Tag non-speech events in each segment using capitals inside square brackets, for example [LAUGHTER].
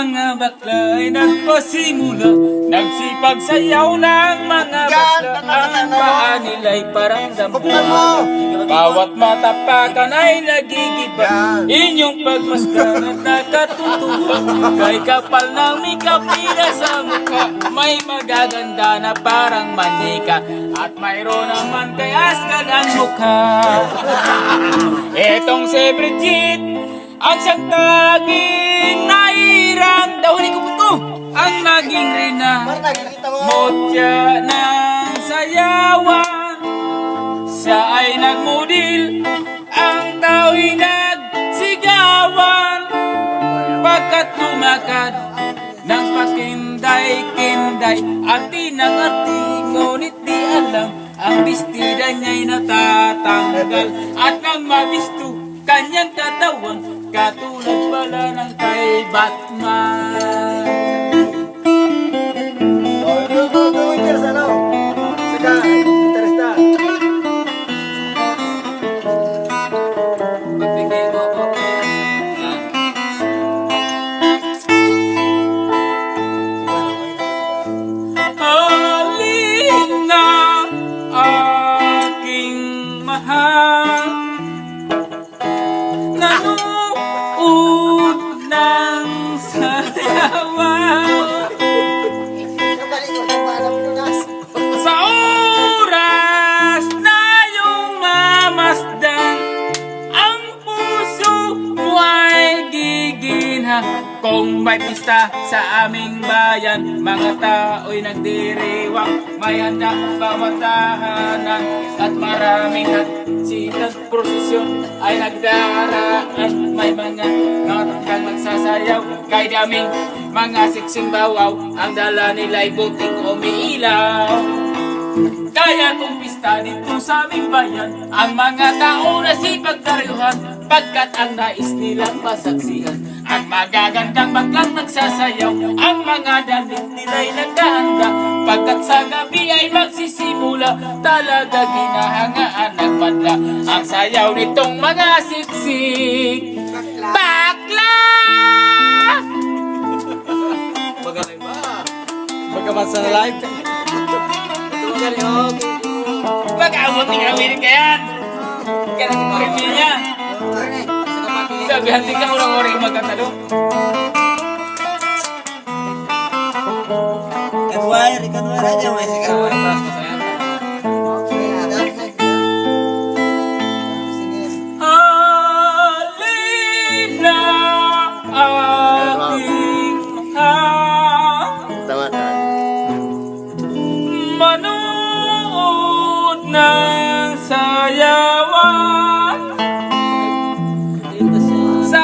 mga bakla ay nagpasimula Nagsipagsayaw ng mga bakla Ang paa nila'y parang dambulan Bawat matapakan ay nagigiba. Inyong pagmasdan at nakatutuwa Kay kapal ng mikapila sa mukha May magaganda na parang manika. At mayroon naman kay Asgard ang mukha. [LAUGHS] Etong si Brigitte Ang siyang taging nakikita mo. Motya ng sayawan Siya ay nagmudil. Ang tao'y nagsigawan Pagkat lumakad Nang pakinday-kinday. At tinag-arti Ngunit di alam Ang bestida niya'y natatanggal. At nang mabisto Kanyang katawan Katulad pala ng kay Batman na. Sa oras na iyong Ang puso mo giginha Kung may pista sa aming bayan Mga tao'y nagdiriwang May handa bawat tahanan At maraming hatsitan prosesyon ay nagdaraan May mga natang nagsasayaw Kay daming mga siksing bawaw Ang dala nila'y buting umiilaw. Kaya kung pista dito sa aming bayan Ang mga tao na sipagdaryuhan Pagkat ang nais nilang masaksihan. At magagandang baklang nagsasayaw Ang mga damit nila'y naghahanda. Pagkat sa gabi ay magsisimula Talaga ginahangaan nagmadla Ang sayaw nitong mga siksik. Bakla! kebasan live. Karaoke. Ya, Bagaimana tinggal mirikean? Kira kemarinnya. Sabihan tinggal orang orang makan. Kedua, kedua aja masih kedua. Ng sayawan. Sa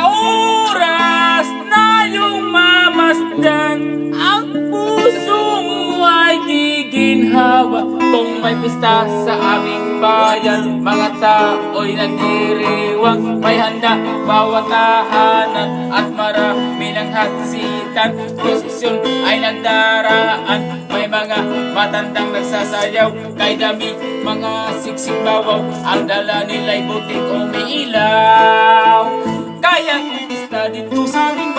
oras na iyong mamasdan Ang puso mo ay giginhawa Kung may pista sa aming bayan Mga tao'y nagdiriwang. May handa bawat tahanan At marami ng hatsitan Posisyon ay nagdaraan mga matandang nagsasayaw. Kay dami mga siksik bawaw Ang dala nila'y buting umiilaw kaya pista dito sa aming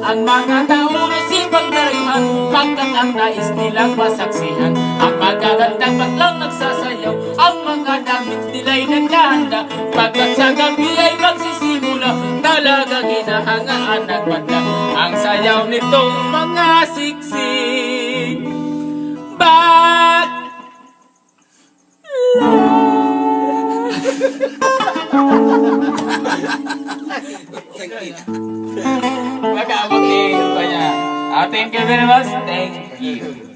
Ang mga tao na sipag darihan Pagkat ang nais nilang masaksihan Ang magagandang baklang nagsasayaw. Ang mga damit nila'y naghahanda Pagkat sa gabi ay magsisimula Talaga ginahangaan ng banda. Ang sayaw nitong mga siksik Bak Mag-awag ni Kanya. Ah, thank you very much. Thank you.